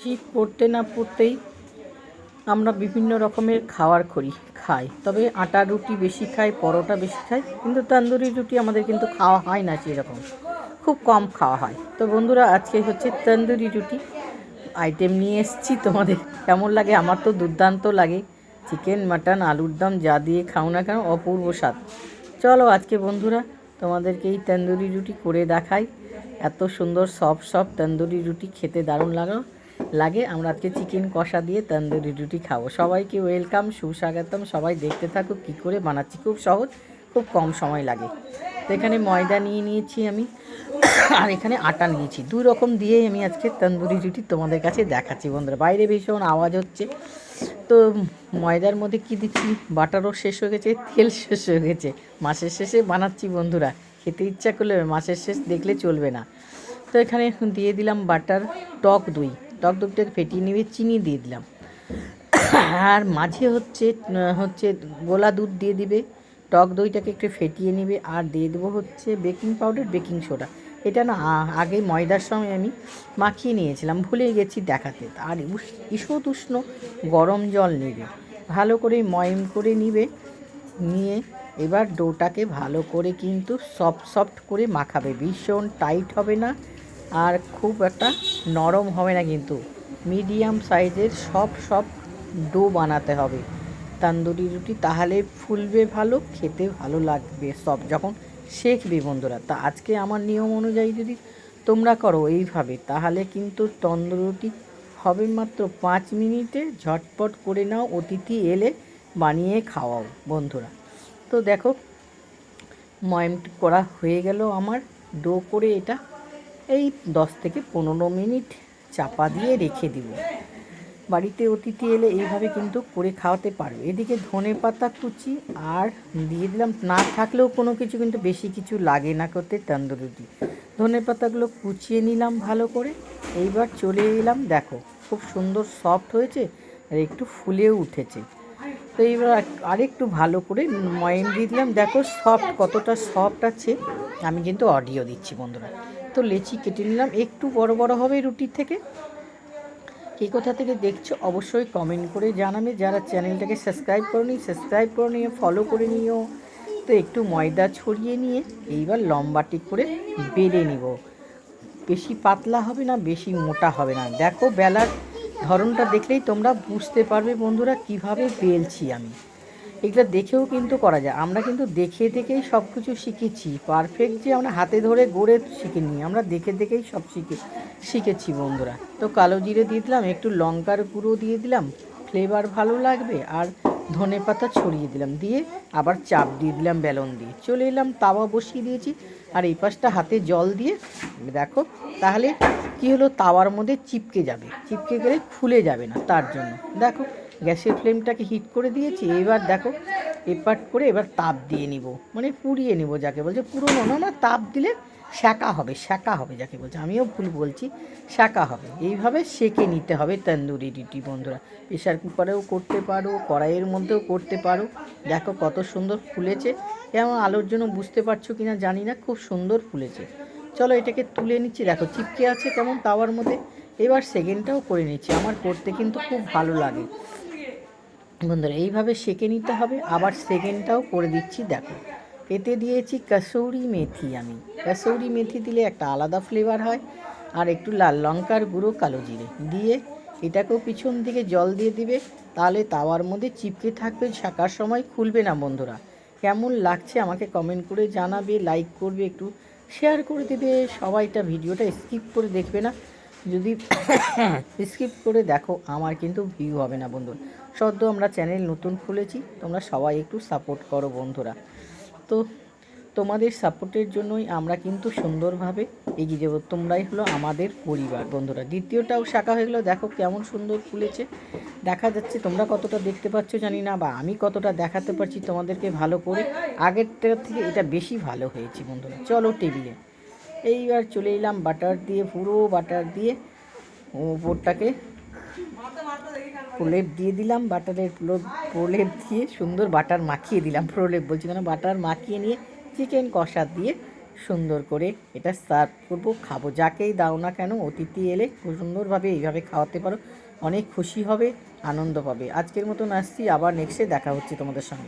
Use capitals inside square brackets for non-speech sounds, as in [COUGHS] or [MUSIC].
শীত পড়তে না পড়তেই আমরা বিভিন্ন রকমের খাবার করি, খাই। তবে আটা রুটি বেশি খাই, পরোটা বেশি খাই, কিন্তু তন্দুরি রুটি আমাদের কিন্তু খাওয়া হয় না সেরকম। খুব কম খাওয়া হয়। তো বন্ধুরা, আজকে হচ্ছে তন্দুরি রুটি আইটেম নিয়ে এসেছি তোমাদের। কেমন লাগে? আমার তো দুর্দান্ত লাগে। চিকেন মাটন আলুর দম যা দিয়ে খাও না কেন, অপূর্ব স্বাদ। চলো আজকে বন্ধুরা, তোমাদেরকে এই তন্দুরি রুটি করে দেখাই। এত সুন্দর সফট সফট তন্দুরি রুটি খেতে দারুণ লাগো লাগে, আমরা আজকে চিকেন কষা দিয়ে তন্দুরি রুটি খাব। সবাইকে ওয়েলকাম, সুস্বাগতম। সবাই দেখতে থাকুক কী করে বানাচ্ছি। খুব সহজ, খুব কম সময় লাগে। তো এখানে ময়দা নিয়ে নিয়েছি আমি, আর এখানে আটা নিয়েছি। দুই রকম দিয়েই আমি আজকে তন্দুরি রুটি তোমাদের কাছে দেখাচ্ছি বন্ধুরা। বাইরে ভীষণ আওয়াজ হচ্ছে। তো ময়দার মধ্যে কি দিচ্ছি? বাটারও শেষ হয়ে গেছে, তেল শেষ হয়ে গেছে। মাসের শেষে বানাচ্ছি বন্ধুরা। খেতে ইচ্ছা করলে মাসের শেষ দেখলে চলবে না। তো এখানে দিয়ে দিলাম বাটার টক দই। টক দইটাকে ফেটিয়ে নিয়ে চিনি দিয়ে দিলাম। আর মাঝে হচ্ছে হচ্ছে গোলা দুধ দিয়ে দিবে। টক দইটাকে একটু ফেটিয়ে নেবে, আর দিয়ে দেবো হচ্ছে বেকিং পাউডার, বেকিং সোডা। এটা না, আগে ময়দার সময় আমি মাখিয়ে নিয়েছিলাম ভুলে গেছি দেখাতে। আর ঈষৎ উষ্ণ গরম জল নেবে। ভালো করে ময়ম করে নিবে, নিয়ে এবার ডোটাকে ভালো করে কিন্তু সফট সফট করে মাখাবে। ভীষণ টাইট হবে না আর খুব একটা নরম হবে না কিন্তু। মিডিয়াম সাইজের সব সব ডো বানাতে হবে। তান্দুরি রুটি তাহলে ফুলবে ভালো, খেতে ভালো লাগবে সব। যখন শেখবে বন্ধুরা, তা আজকে আমার নিয়ম অনুযায়ী যদি তোমরা করো এইভাবে, তাহলে কিন্তু তন্দুরি রুটি হবে মাত্র পাঁচ মিনিটে ঝটপট করে নাও, অতিথি এলে বানিয়ে খাওয়াও বন্ধুরা। তো দেখো, ময়ম করা হয়ে গেল আমার, ডো করে এটা এই দশ থেকে পনেরো মিনিট চাপা দিয়ে রেখে দিব। বাড়িতে অতিথি এলে এইভাবে কিন্তু করে খাওয়াতে পারবে। এদিকে ধনে পাতা, কুচি আর দিয়ে দিলাম। না থাকলেও কোনো কিছু কিন্তু বেশি কিছু লাগে না করতে তন্দুরুটি। ধনে পাতাগুলো কুচিয়ে নিলাম ভালো করে। এইবার চলে এলাম, দেখো, খুব সুন্দর সফট হয়েছে আর একটু ফুলেও উঠেছে। তো এইবার আরেকটু ভালো করে ময়ন দিয়ে দিলাম। দেখো সফট, কতটা সফট আছে। আমি কিন্তু অডিও দিচ্ছি বন্ধুরা। তো লেচি কেটে নিলাম। একটু বড় বড় হবে রুটির থেকে। কে কোথা থেকে দেখছ অবশ্যই কমেন্ট করে জানাবে। যারা চ্যানেলটাকে সাবস্ক্রাইব করনি সাবস্ক্রাইব করে নিয়ে ফলো করে নিও। তো একটু ময়দা ছড়িয়ে নিয়ে এইবার লম্বাটি করে বেলে নিব। বেশি পাতলা হবে না, বেশি মোটা হবে না। দেখো বেলার ধরনটা দেখলেই তোমরা বুঝতে পারবে বন্ধুরা, কীভাবে বেলছি আমি। এগুলো দেখেও কিন্তু করা যায়। আমরা কিন্তু দেখে দেখেই সব কিছু শিখেছি। পারফেক্ট যে আমরা হাতে ধরে গড়ে শিখিনি, আমরা দেখে দেখেই সব শিখে, শিখেছি বন্ধুরা। তো কালো জিরে দিয়ে দিলাম, একটু লঙ্কার গুঁড়ো দিয়ে দিলাম ফ্লেভার ভালো লাগবে, আর ধনে পাতা ছড়িয়ে দিলাম, দিয়ে আবার চাপ দিয়ে দিলাম বেলন দিয়ে। চলে এলাম, তাওয়া বসিয়ে দিয়েছি, আর এই পাশটা হাতে জল দিয়ে, দেখো, তাহলে কি হলো, তাওয়ার মধ্যে চিপকে যাবে। চিপকে গেলে খুলে যাবে না, তার জন্য। দেখো গ্যাসের ফ্লেমটাকে হিট করে দিয়েছি, এবার দেখো, এপাট করে এবার তাপ দিয়ে নিব। মানে পুড়িয়ে নিব যাকে বলছে, পুরোনো না না, তাপ দিলে শাঁকা হবে শাঁকা হবে যাকে বলছে। আমিও ভুল বলছি, শাঁকা হবে। এইভাবে সেকে নিতে হবে তন্দুরি রুটি বন্ধুরা। প্রেশার কুকারেও করতে পারো, কড়াইয়ের মধ্যেও করতে পারো। দেখো কত সুন্দর ফুলেছে। কেমন আলোর জন্য বুঝতে পারছ কি না জানি না, খুব সুন্দর ফুলেছে। চলো এটাকে তুলে নিচ্ছি। দেখো চিপকে আছে কেমন তাওয়ার মধ্যে। এবার সেকেন্ডটাও করে নিচ্ছি। আমার করতে কিন্তু খুব ভালো লাগে। বন্ধুরা, এইভাবে সেকে নিতে হবে। আবার সেকেন্ডটাও করে দিচ্ছি, দেখো। এতে দিয়েছি কাসৌরি মেথি আমি। কাসৌরি মেথি দিলে একটা আলাদা ফ্লেভার হয়, আর একটু লাল লঙ্কার গুঁড়ো, কালো জিরে। দিয়ে এটাকেও পিছন দিকে জল দিয়ে দিবে, তাহলে তাওয়ার মধ্যে চিপকে থাকবে, ছাকার সময় খুলবে না বন্ধুরা। কেমন লাগছে আমাকে কমেন্ট করে জানাবে লাইক করবে, একটু শেয়ার করে দেবে। সবাইটা ভিডিওটা স্কিপ করে দেখবে না। যদি [COUGHS] স্কিপ করে দেখো, আমার কিন্তু ভিউ হবে না বন্ধু। সদ্য আমরা চ্যানেল নতুন খুলেছি, তোমরা সবাই একটু সাপোর্ট করো বন্ধুরা। তো তোমাদের সাপোর্টের জন্যই আমরা কিন্তু সুন্দরভাবে এগিয়ে যাব। তোমরাই হলো আমাদের পরিবার বন্ধুরা। দ্বিতীয়টাও শাখা হয়ে গেলো, দেখো কেমন সুন্দর ফুলেছে দেখা যাচ্ছে তোমরা কতটা দেখতে পাচ্ছ, জানি না, বা আমি কতটা দেখাতে পারছি তোমাদেরকে ভালো করে। আগেরটার থেকে এটা বেশি ভালো হয়েছে বন্ধুরা। চলো টেবিলে এইবার চলে এলাম বাটার দিয়ে, পুরো বাটার দিয়ে ওপরটাকে প্রলেপ দিয়ে দিলাম, বাটারের প্রলো- প্রলেপ দিয়ে সুন্দর বাটার মাখিয়ে দিলাম, প্রলেপ বলছি কেন? বাটার মাখিয়ে নিয়ে চিকেন কষা দিয়ে সুন্দর করে এটা সার্ভ করব, খাব। যাকেই দাও না কেন, অতিথি এলে সুন্দরভাবে এইভাবে খাওয়াতে পারো, অনেক খুশি হবে, আনন্দ পাবে। আজকের মতন আসছি, আবার নেক্সটে দেখা হচ্ছে তোমাদের সঙ্গে।